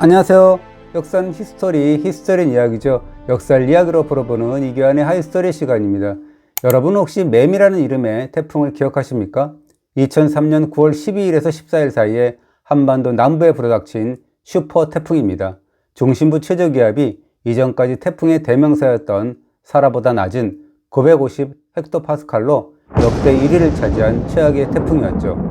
안녕하세요. 역사는 히스토리, 히스토리는 이야기죠. 역사를 이야기로 풀어보는 이교환의 하이스토리 시간입니다. 여러분 혹시 매미라는 이름의 태풍을 기억하십니까? 2003년 9월 12일에서 14일 사이에 한반도 남부에 불어닥친 슈퍼 태풍입니다. 중심부 최저 기압이 이전까지 태풍의 대명사였던 사라보다 낮은 950 헥토파스칼로 역대 1위를 차지한 최악의 태풍이었죠.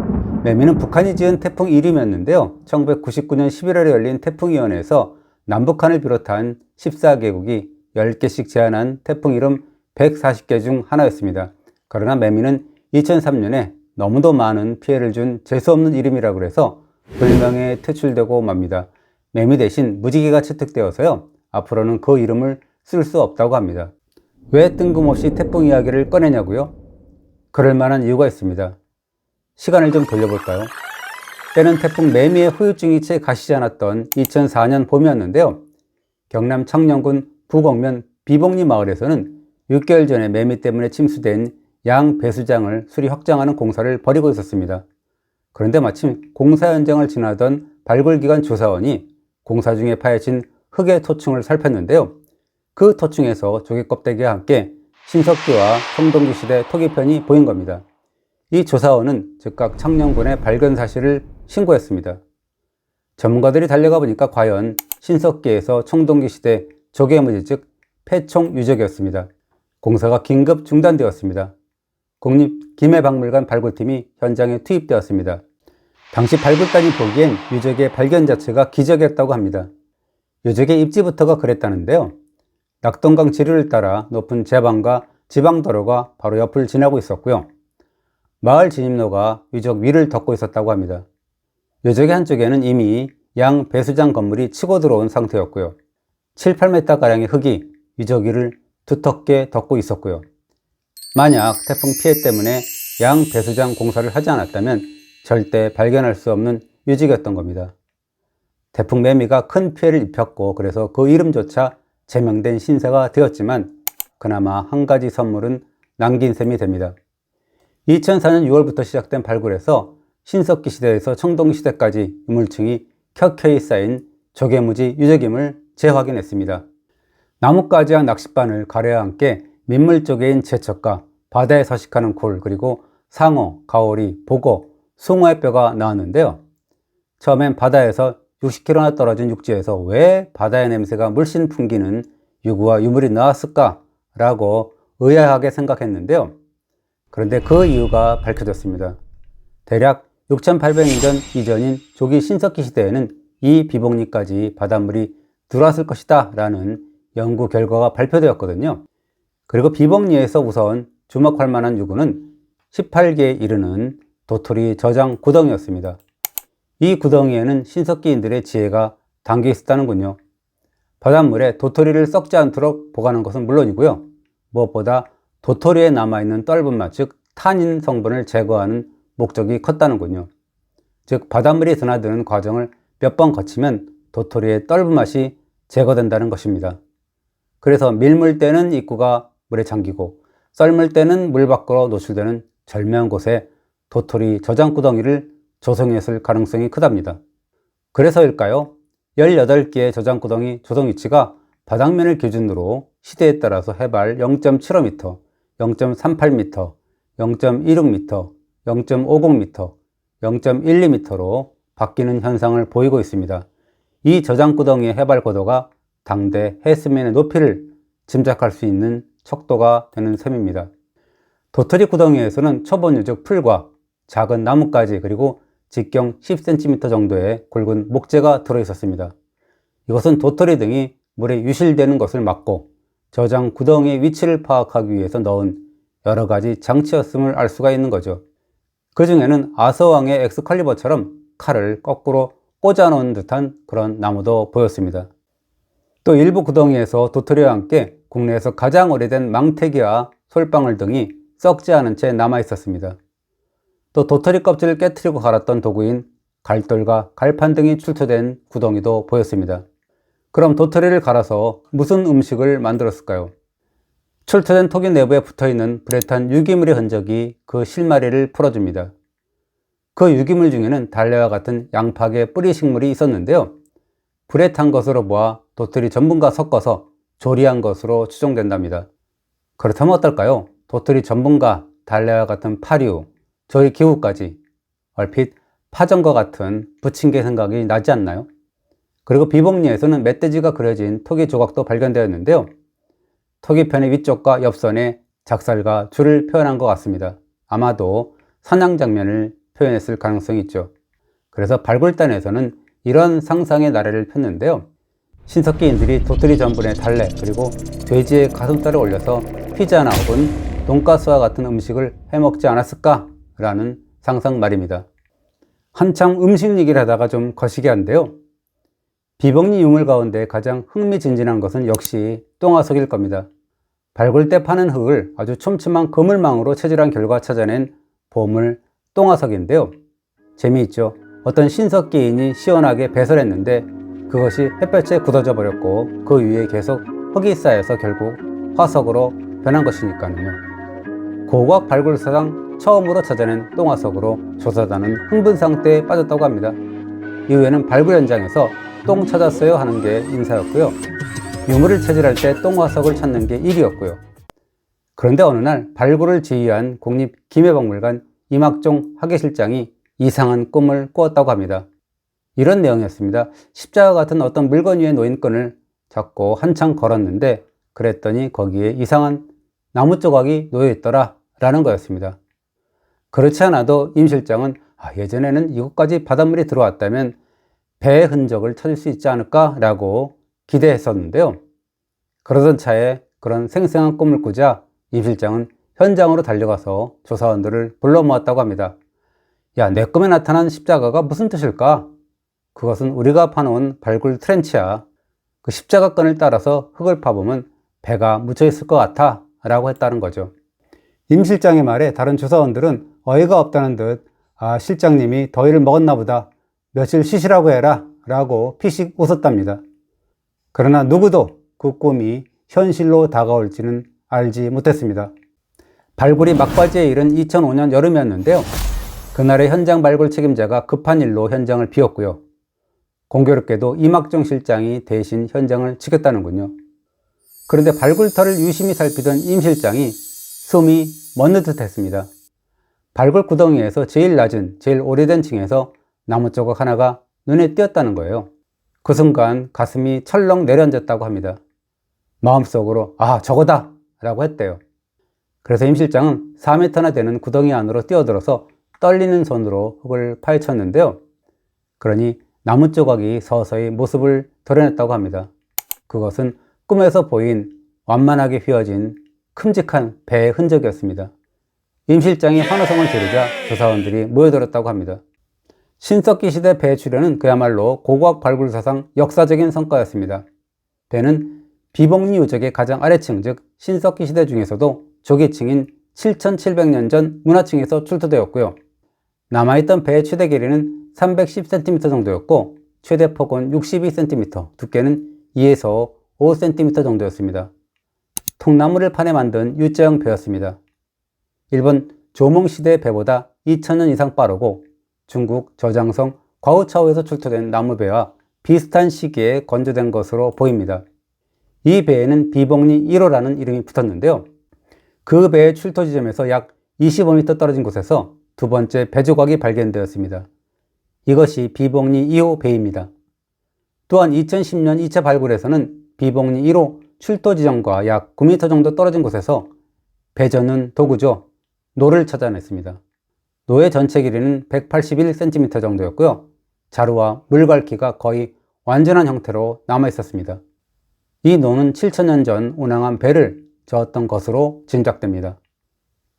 매미는 북한이 지은 태풍 이름이었는데요. 1999년 11월에 열린 태풍위원회에서 남북한을 비롯한 14개국이 10개씩 제안한 태풍 이름 140개 중 하나였습니다. 그러나 매미는 2003년에 너무도 많은 피해를 준 재수없는 이름이라고 해서 불명예에 퇴출되고 맙니다. 매미 대신 무지개가 채택되어서요. 앞으로는 그 이름을 쓸 수 없다고 합니다. 왜 뜬금없이 태풍 이야기를 꺼내냐고요? 그럴 만한 이유가 있습니다. 시간을 좀 돌려볼까요? 때는 태풍 매미의 후유증이 채 가시지 않았던 2004년 봄이었는데요. 경남 청년군 부곡면 비봉리 마을에서는 6개월 전에 매미 때문에 침수된 양 배수장을 수리 확장하는 공사를 벌이고 있었습니다. 그런데 마침 공사 현장을 지나던 발굴기관 조사원이 공사 중에 파헤친 흙의 토층을 살폈는데요. 그 토층에서 조개 껍데기와 함께 신석기와 청동기 시대 토기편이 보인 겁니다. 이 조사원은 즉각 청년군에 발견 사실을 신고했습니다. 전문가들이 달려가 보니까 과연 신석기에서 청동기 시대 조개무지 즉 폐총 유적이었습니다. 공사가 긴급 중단되었습니다. 국립 김해박물관 발굴팀이 현장에 투입되었습니다. 당시 발굴단이 보기엔 유적의 발견 자체가 기적이었다고 합니다. 유적의 입지부터가 그랬다는데요. 낙동강 지류를 따라 높은 제방과 지방도로가 바로 옆을 지나고 있었고요. 마을 진입로가 유적 위를 덮고 있었다고 합니다. 유적의 한쪽에는 이미 양 배수장 건물이 치고 들어온 상태였고요. 7, 8m가량의 흙이 유적 위를 두텁게 덮고 있었고요. 만약 태풍 피해 때문에 양 배수장 공사를 하지 않았다면 절대 발견할 수 없는 유적이었던 겁니다. 태풍 매미가 큰 피해를 입혔고 그래서 그 이름조차 제명된 신세가 되었지만 그나마 한 가지 선물은 남긴 셈이 됩니다. 2004년 6월부터 시작된 발굴에서 신석기 시대에서 청동 시대까지 유물층이 켜켜이 쌓인 조개무지 유적임을 재확인했습니다. 나뭇가지와 낚싯바늘, 가래와 함께 민물조개인 제척과 바다에 서식하는 굴, 그리고 상어, 가오리, 보고, 숭어의 뼈가 나왔는데요. 처음엔 바다에서 60km나 떨어진 육지에서 왜 바다의 냄새가 물씬 풍기는 유구와 유물이 나왔을까? 라고 의아하게 생각했는데요. 그런데 그 이유가 밝혀졌습니다. 대략 6,800년 전 이전인 조기 신석기 시대에는 이 비봉리까지 바닷물이 들어왔을 것이다 라는 연구 결과가 발표되었거든요. 그리고 비봉리에서 우선 주목할 만한 유구는 18개에 이르는 도토리 저장 구덩이였습니다. 이 구덩이에는 신석기인들의 지혜가 담겨 있었다는군요. 바닷물에 도토리를 썩지 않도록 보관하는 것은 물론이고요. 무엇보다 도토리에 남아있는 떫은 맛, 즉 탄닌 성분을 제거하는 목적이 컸다는군요. 즉 바닷물이 드나드는 과정을 몇 번 거치면 도토리의 떫은 맛이 제거된다는 것입니다. 그래서 밀물 때는 입구가 물에 잠기고 썰물 때는 물 밖으로 노출되는 절묘한 곳에 도토리 저장구덩이를 조성했을 가능성이 크답니다. 그래서일까요? 18개의 저장구덩이 조성 위치가 바닥면을 기준으로 시대에 따라서 해발 0.75m, 0.38m, 0.16m, 0.50m, 0.12m로 바뀌는 현상을 보이고 있습니다. 이 저장구덩이의 해발 고도가 당대 해수면의 높이를 짐작할 수 있는 척도가 되는 셈입니다. 도토리 구덩이에서는 초본 유적 풀과 작은 나뭇가지 그리고 직경 10cm 정도의 굵은 목재가 들어 있었습니다. 이것은 도토리 등이 물에 유실되는 것을 막고 저장 구덩이의 위치를 파악하기 위해서 넣은 여러 가지 장치였음을 알 수가 있는 거죠. 그 중에는 아서왕의 엑스칼리버처럼 칼을 거꾸로 꽂아 놓은 듯한 그런 나무도 보였습니다. 또 일부 구덩이에서 도토리와 함께 국내에서 가장 오래된 망태기와 솔방울 등이 썩지 않은 채 남아 있었습니다. 또 도토리 껍질을 깨뜨리고 갈았던 도구인 갈돌과 갈판 등이 출토된 구덩이도 보였습니다. 그럼 도토리를 갈아서 무슨 음식을 만들었을까요? 출토된 토기 내부에 붙어있는 불에 탄 유기물의 흔적이 그 실마리를 풀어줍니다. 그 유기물 중에는 달래와 같은 양팍의 뿌리 식물이 있었는데요. 불에 탄 것으로 보아 도토리 전분과 섞어서 조리한 것으로 추정된답니다. 그렇다면 어떨까요? 도토리 전분과 달래와 같은 파류, 저희 기후까지 얼핏 파전과 같은 부침개 생각이 나지 않나요? 그리고 비복리에서는 멧돼지가 그려진 토기 조각도 발견되었는데요. 토기편의 위쪽과 옆선에 작살과 줄을 표현한 것 같습니다. 아마도 사냥 장면을 표현했을 가능성이 있죠. 그래서 발굴단에서는 이런 상상의 나래를 폈는데요. 신석기인들이 도토리 전분에 달래 그리고 돼지의 가슴살을 올려서 피자나 혹은 돈가스와 같은 음식을 해먹지 않았을까 라는 상상 말입니다. 한참 음식 얘기를 하다가 좀 거시기 한데요. 비복리 유물 가운데 가장 흥미진진한 것은 역시 똥화석일 겁니다. 발굴 때 파는 흙을 아주 촘촘한 그물망으로 체질한 결과 찾아낸 보물 똥화석인데요. 재미있죠? 어떤 신석 기인이 시원하게 배설했는데 그것이 햇볕에 굳어져 버렸고 그 위에 계속 흙이 쌓여서 결국 화석으로 변한 것이니까요. 고고학 발굴사상 처음으로 찾아낸 똥화석으로 조사단은 흥분 상태에 빠졌다고 합니다. 이후에는 발굴 현장에서 똥 찾았어요 하는 게 인사였고요. 유물을 체질할 때 똥화석을 찾는 게 일이었고요. 그런데 어느 날 발굴을 지휘한 국립 김해박물관 이막종 학예실장이 이상한 꿈을 꾸었다고 합니다. 이런 내용이었습니다. 십자가 같은 어떤 물건 위에 놓인 끈을 잡고 한참 걸었는데 그랬더니 거기에 이상한 나무 조각이 놓여 있더라 라는 거였습니다. 그렇지 않아도 임 실장은 아, 예전에는 이곳까지 바닷물이 들어왔다면 배의 흔적을 찾을 수 있지 않을까 라고 기대했었는데요. 그러던 차에 그런 생생한 꿈을 꾸자 임 실장은 현장으로 달려가서 조사원들을 불러 모았다고 합니다. 야, 내 꿈에 나타난 십자가가 무슨 뜻일까? 그것은 우리가 파놓은 발굴 트렌치야. 그 십자가 끈을 따라서 흙을 파보면 배가 묻혀 있을 것 같아. 라고 했다는 거죠. 임 실장의 말에 다른 조사원들은 어이가 없다는 듯, 아, 실장님이 더위를 먹었나 보다. 며칠 쉬시라고 해라. 라고 피식 웃었답니다. 그러나 누구도 그 꿈이 현실로 다가올지는 알지 못했습니다. 발굴이 막바지에 이른 2005년 여름이었는데요. 그날의 현장 발굴 책임자가 급한 일로 현장을 비웠고요. 공교롭게도 이막정 실장이 대신 현장을 지켰다는군요. 그런데 발굴터를 유심히 살피던 임 실장이 숨이 멎는 듯 했습니다. 발굴 구덩이에서 제일 낮은, 제일 오래된 층에서 나무 조각 하나가 눈에 띄었다는 거예요. 그 순간 가슴이 철렁 내려앉았다고 합니다. 마음속으로, 아, 저거다! 라고 했대요. 그래서 임 실장은 4m나 되는 구덩이 안으로 뛰어들어서 떨리는 손으로 흙을 파헤쳤는데요. 그러니 나무 조각이 서서히 모습을 드러냈다고 합니다. 그것은 꿈에서 보인 완만하게 휘어진 큼직한 배의 흔적이었습니다. 임 실장이 환호성을 지르자 조사원들이 모여들었다고 합니다. 신석기 시대 배 출현은 그야말로 고고학 발굴 사상 역사적인 성과였습니다. 배는 비복리 유적의 가장 아래층 즉 신석기 시대 중에서도 조기층인 7700년 전 문화층에서 출토되었고요. 남아있던 배의 최대 길이는 310cm 정도였고 최대 폭은 62cm, 두께는 2에서 5cm 정도였습니다. 통나무를 파내 만든 U자형 배였습니다. 일본 조몽시대 배보다 2000년 이상 빠르고 중국 저장성 과우차오에서 출토된 나무배와 비슷한 시기에 건조된 것으로 보입니다. 이 배에는 비복리 1호라는 이름이 붙었는데요. 그 배의 출토 지점에서 약 25m 떨어진 곳에서 두 번째 배 조각이 발견되었습니다. 이것이 비복리 2호 배입니다. 또한 2010년 2차 발굴에서는 비복리 1호 출토 지점과 약 9m 정도 떨어진 곳에서 배전은 도구죠. 노를 찾아냈습니다. 노의 전체 길이는 181cm 정도였고요. 자루와 물갈퀴가 거의 완전한 형태로 남아 있었습니다. 이 노는 7천년 전 운항한 배를 저었던 것으로 짐작됩니다.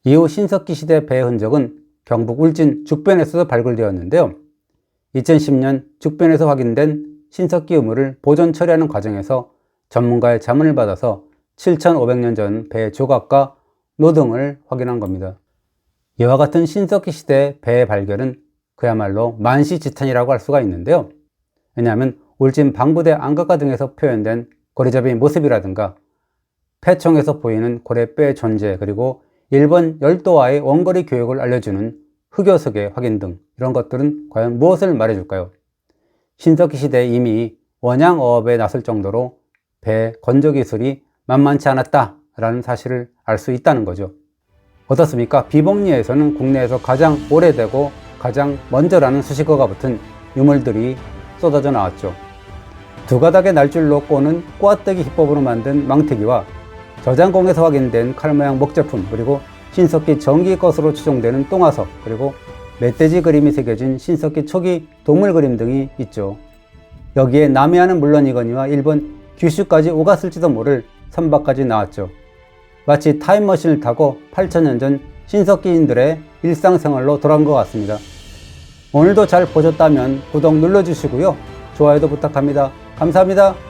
이후 신석기 시대 배 흔적은 경북 울진 죽변에서도 발굴되었는데요. 2010년 죽변에서 확인된 신석기 유물을 보존 처리하는 과정에서 전문가의 자문을 받아서 7,500년 전배 조각과 노등을 확인한 겁니다. 이와 같은 신석기 시대 배의 발견은 그야말로 만시지탄이라고 할 수가 있는데요. 왜냐하면 울진 방부대 안각가 등에서 표현된 고래잡이 모습이라든가 폐청에서 보이는 고래뼈의 존재 그리고 일본 열도와의 원거리 교육을 알려주는 흑요석의 확인 등 이런 것들은 과연 무엇을 말해줄까요? 신석기 시대에 이미 원양 어업에 나설 정도로 배 건조 기술이 만만치 않았다라는 사실을 알 수 있다는 거죠. 어떻습니까? 비복리에서는 국내에서 가장 오래되고 가장 먼저라는 수식어가 붙은 유물들이 쏟아져 나왔죠. 두 가닥의 날줄로 꼬는 꼬아뜨기 기법으로 만든 망태기와 저장공에서 확인된 칼 모양 목제품 그리고 신석기 전기 것으로 추정되는 똥화석 그리고 멧돼지 그림이 새겨진 신석기 초기 동물 그림 등이 있죠. 여기에 남해안은 물론이거니와 일본 규슈까지 오갔을지도 모를 선박까지 나왔죠. 마치 타임머신을 타고 8천년 전 신석기인들의 일상생활로 돌아온 것 같습니다. 오늘도 잘 보셨다면 구독 눌러주시고요. 좋아요도 부탁합니다. 감사합니다.